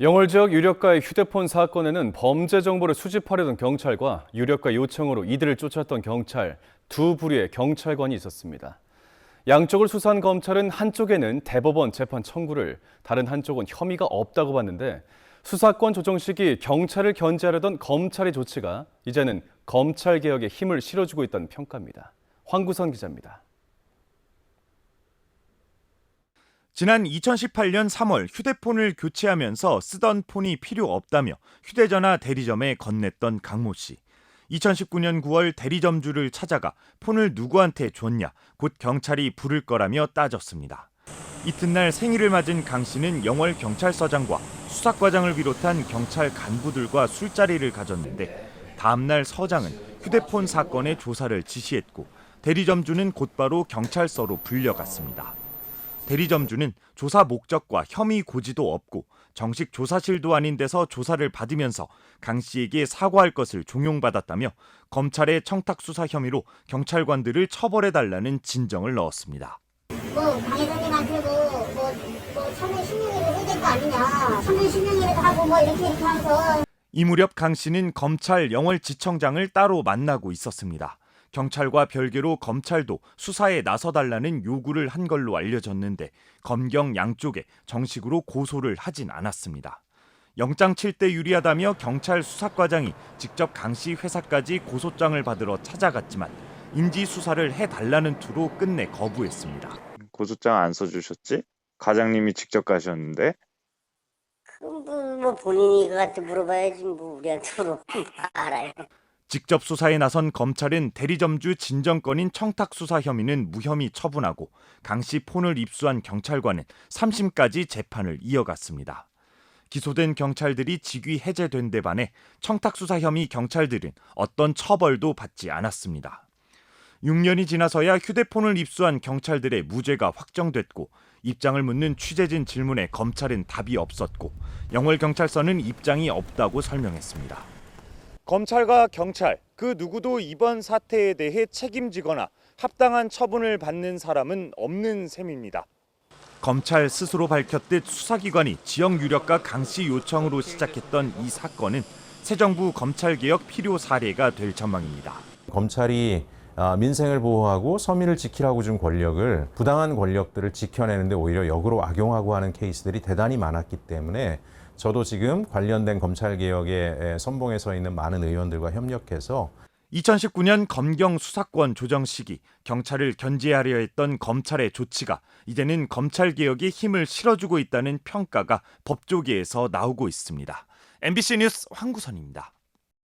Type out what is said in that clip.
영월 지역 유력가의 휴대폰 사건에는 범죄 정보를 수집하려던 경찰과 유력가 요청으로 이들을 쫓았던 경찰 두 부류의 경찰관이 있었습니다. 양쪽을 수사한 검찰은 한쪽에는 대법원 재판 청구를, 다른 한쪽은 혐의가 없다고 봤는데 수사권 조정 시기 경찰을 견제하려던 검찰의 조치가 이제는 검찰 개혁에 힘을 실어주고 있다는 평가입니다. 황구선 기자입니다. 지난 2018년 3월 휴대폰을 교체하면서 쓰던 폰이 필요 없다며 휴대전화 대리점에 건넸던 강모 씨. 2019년 9월 대리점주를 찾아가 폰을 누구한테 줬냐, 곧 경찰이 부를 거라며 따졌습니다. 이튿날 생일을 맞은 강 씨는 영월 경찰서장과 수사과장을 비롯한 경찰 간부들과 술자리를 가졌는데 다음날 서장은 휴대폰 사건의 조사를 지시했고 대리점주는 곧바로 경찰서로 불려갔습니다. 대리점주는 조사 목적과 혐의 고지도 없고 정식 조사실도 아닌 데서 조사를 받으면서 강 씨에게 사과할 것을 종용받았다며 검찰의 청탁 수사 혐의로 경찰관들을 처벌해 달라는 진정을 넣었습니다. 뭐 뭐, 뭐 천년 신명이라도 해야 될거 아니냐 천년 신명이라도 하고 뭐 이렇게 이렇게 하면서 이 무렵 강 씨는 검찰 영월지청장을 따로 만나고 있었습니다. 경찰과 별개로 검찰도 수사에 나서달라는 요구를 한 걸로 알려졌는데 검경 양쪽에 정식으로 고소를 하진 않았습니다. 영장 칠 때 유리하다며 경찰 수사과장이 직접 강 씨 회사까지 고소장을 받으러 찾아갔지만 인지 수사를 해달라는 투로 끝내 거부했습니다. 고소장 안 써주셨지? 과장님이 직접 가셨는데 그럼 뭐, 뭐 본인이 그한테 물어봐야지 뭐 우리한테 물어 알아요 직접 수사에 나선 검찰은 대리점주 진정건인 청탁 수사 혐의는 무혐의 처분하고 강 씨 폰을 입수한 경찰관은 3심까지 재판을 이어갔습니다. 기소된 경찰들이 직위 해제된 데 반해 청탁 수사 혐의 경찰들은 어떤 처벌도 받지 않았습니다. 6년이 지나서야 휴대폰을 입수한 경찰들의 무죄가 확정됐고 입장을 묻는 취재진 질문에 검찰은 답이 없었고 영월 경찰서는 입장이 없다고 설명했습니다. 검찰과 경찰 그 누구도 이번 사태에 대해 책임지거나 합당한 처분을 받는 사람은 없는 셈입니다. 검찰 스스로 밝혔듯 수사기관이 지역 유력과 강씨 요청으로 시작했던 이 사건은 새 정부 검찰 개혁 필요 사례가 될 전망입니다. 검찰이 아, 민생을 보호하고 서민을 지키라고 준 권력을 부당한 권력들을 지켜내는데 오히려 역으로 악용하고 하는 케이스들이 대단히 많았기 때문에 저도 지금 관련된 검찰 개혁에 선봉에 서 있는 많은 의원들과 협력해서 2019년 검경 수사권 조정 시기 경찰을 견제하려 했던 검찰의 조치가 이제는 검찰 개혁에 힘을 실어주고 있다는 평가가 법조계에서 나오고 있습니다. MBC 뉴스 황구선입니다.